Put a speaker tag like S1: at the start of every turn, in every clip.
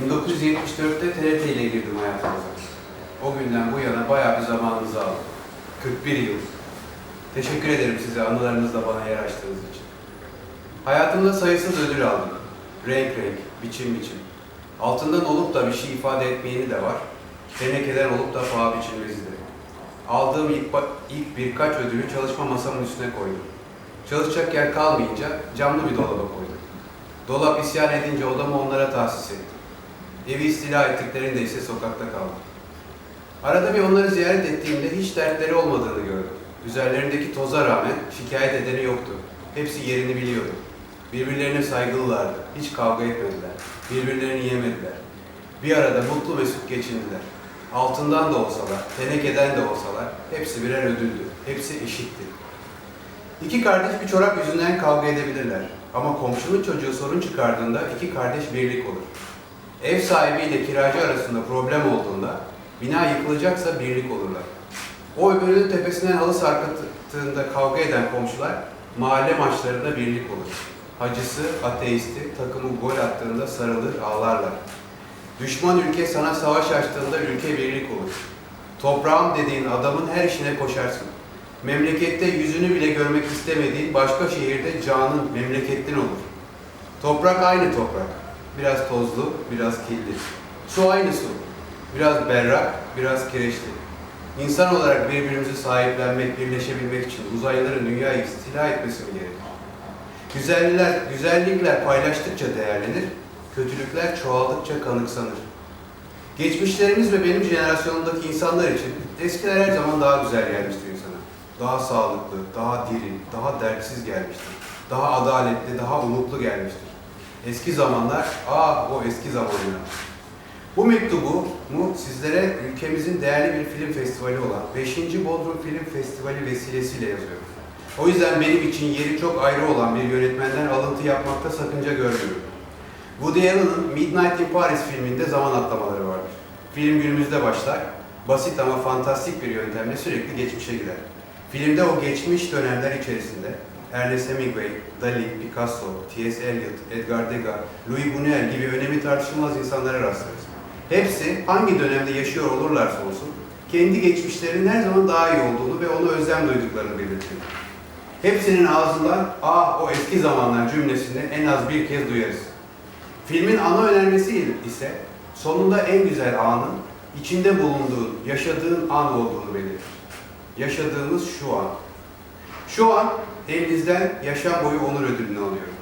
S1: 1974'te TRT ile girdim hayatınıza. O günden bu yana bayağı bir zamanınızı aldım. 41 yıl. Teşekkür ederim size anılarınızla bana yer açtığınız için. Hayatımda sayısız ödül aldım. Renk renk, biçim biçim. Altından olup da bir şey ifade etmeyeni de var. Tenekeden olup da paha biçilmezi de. Aldığım ilk, ilk birkaç ödülü çalışma masamın üstüne koydum. Çalışacak yer kalmayınca camlı bir dolaba koydum. Dolap isyan edince odamı onlara tahsis ettim. Evi istila ettiklerinde ise sokakta kaldım. Arada bir onları ziyaret ettiğimde hiç dertleri olmadığını gördüm. Üzerlerindeki toza rağmen şikayet edeni yoktu. Hepsi yerini biliyordu. Birbirlerine saygılılardı. Hiç kavga etmediler. Birbirlerini yemediler. Bir arada mutlu mesut geçindiler. Altından da olsalar, tenekeden de olsalar hepsi birer ödüldü. Hepsi eşitti. İki kardeş bir çorap yüzünden kavga edebilirler. Ama komşunun çocuğu sorun çıkardığında iki kardeş birlik olur. Ev sahibiyle kiracı arasında problem olduğunda bina yıkılacaksa birlik olurlar. O öbürünün tepesinden halı sarkıttığında kavga eden komşular mahalle maçlarında birlik olur. Hacısı, ateisti takımı gol attığında sarılır, ağlarlar. Düşman ülke sana savaş açtığında ülke birlik olur. Toprağım dediğin adamın her işine koşarsın. Memlekette yüzünü bile görmek istemediğin başka şehirde canın memlekettin olur. Toprak aynı toprak. Biraz tozlu, biraz kirli. Su aynı su. Biraz berrak, biraz kireçli. İnsan olarak birbirimizi sahiplenmek, birleşebilmek için uzaylıların dünyayı istila etmesi mi gerekir? Güzeller, güzellikler paylaştıkça değerlenir, kötülükler çoğaldıkça kanıksanır. Geçmişlerimiz ve benim jenerasyonumdaki insanlar için eskiler her zaman daha güzel gelmiştir insana. Daha sağlıklı, daha diri, daha dertsiz gelmiştir. Daha adaletli, daha umutlu gelmiştir. Eski zamanlar, ah o eski zamanlar. Bu mektubu mu sizlere ülkemizin değerli bir film festivali olan 5. Bodrum Film Festivali vesilesiyle yazıyorum. O yüzden benim için yeri çok ayrı olan bir yönetmenden alıntı yapmakta sakınca görmüyorum. Woody Allen'ın Midnight in Paris filminde zaman atlamaları vardır. Film günümüzde başlar, basit ama fantastik bir yöntemle sürekli geçmişe gider. Filmde o geçmiş dönemler içerisinde Ernest Hemingway, Dali, Picasso, T.S. Eliot, Edgar Degas, Louis Buñuel gibi önemi tartışılmaz insanlara rastlarız. Hepsi hangi dönemde yaşıyor olurlarsa olsun, kendi geçmişlerinin her zaman daha iyi olduğunu ve ona özlem duyduklarını belirtir. Hepsinin ağzından ah o eski zamanlar cümlesini en az bir kez duyarız. Filmin ana önermesi ise sonunda en güzel anın içinde bulunduğun, yaşadığın an olduğunu belirtir. Yaşadığımız şu an. Şu an elinizden yaşam boyu onur ödülünü alıyorum.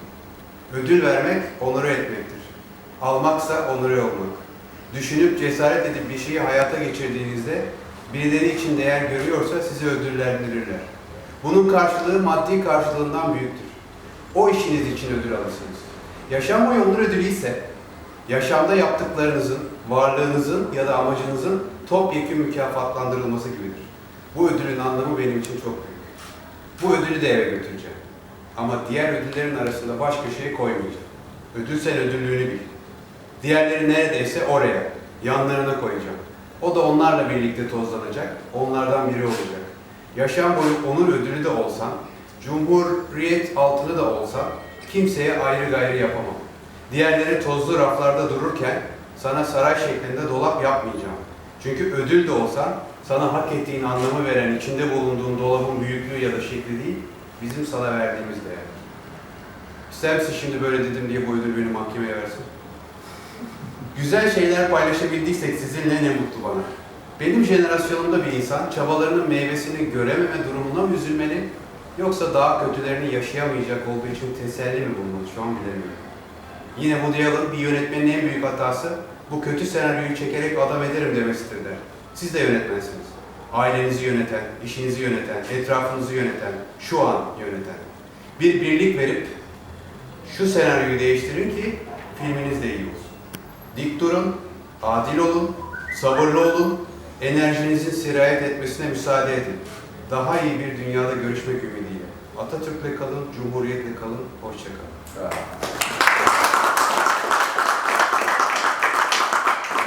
S1: Ödül vermek onur etmektir. Almaksa onur olmak. Düşünüp cesaret edip bir şeyi hayata geçirdiğinizde birileri için değer görüyorsa sizi ödüllendirirler. Bunun karşılığı maddi karşılığından büyüktür. O işiniz için ödül alırsınız. Yaşam boyu onur ödülü ise yaşamda yaptıklarınızın, varlığınızın ya da amacınızın topyekun mükafatlandırılması gibidir. Bu ödülün anlamı benim için çok büyük. Bu ödülü de eve götüreceğim. Ama diğer ödüllerin arasında baş köşeye koymayacağım. Ödül sen ödüllüğünü bil. Diğerleri neredeyse oraya, yanlarına koyacağım. O da onlarla birlikte tozlanacak, onlardan biri olacak. Yaşam boyu onur ödülü de olsan, cumhuriyet altını da olsan, kimseye ayrı gayrı yapamam. Diğerleri tozlu raflarda dururken sana saray şeklinde dolap yapmayacağım. Çünkü ödül de olsan sana hak ettiğin anlamı veren içinde bulunduğun dolabın büyüklüğü ya da şekli değil, bizim sana verdiğimiz değer. İster misin şimdi böyle dedim diye bu ödül beni mahkemeye versin? Güzel şeyler paylaşabildiysek sizinle ne mutlu bana. Benim jenerasyonumda bir insan çabalarının meyvesini görememe durumuna mı üzülmeli yoksa daha kötülerini yaşayamayacak olduğu için teselli mi bulmalı şu an bilemiyorum. Yine Woody Allen bir yönetmenin en büyük hatası bu kötü senaryoyu çekerek adam ederim demesidir der. Siz de yönetmensiniz. Ailenizi yöneten, işinizi yöneten, etrafınızı yöneten, şu an yöneten. Bir birlik verip şu senaryoyu değiştirin ki filminiz de iyi olsun. Dik durun, adil olun, sabırlı olun, enerjinizin sirayet etmesine müsaade edin. Daha iyi bir dünyada görüşmek ümidiyle. Atatürk'le kalın, Cumhuriyet'le kalın, hoşça kalın.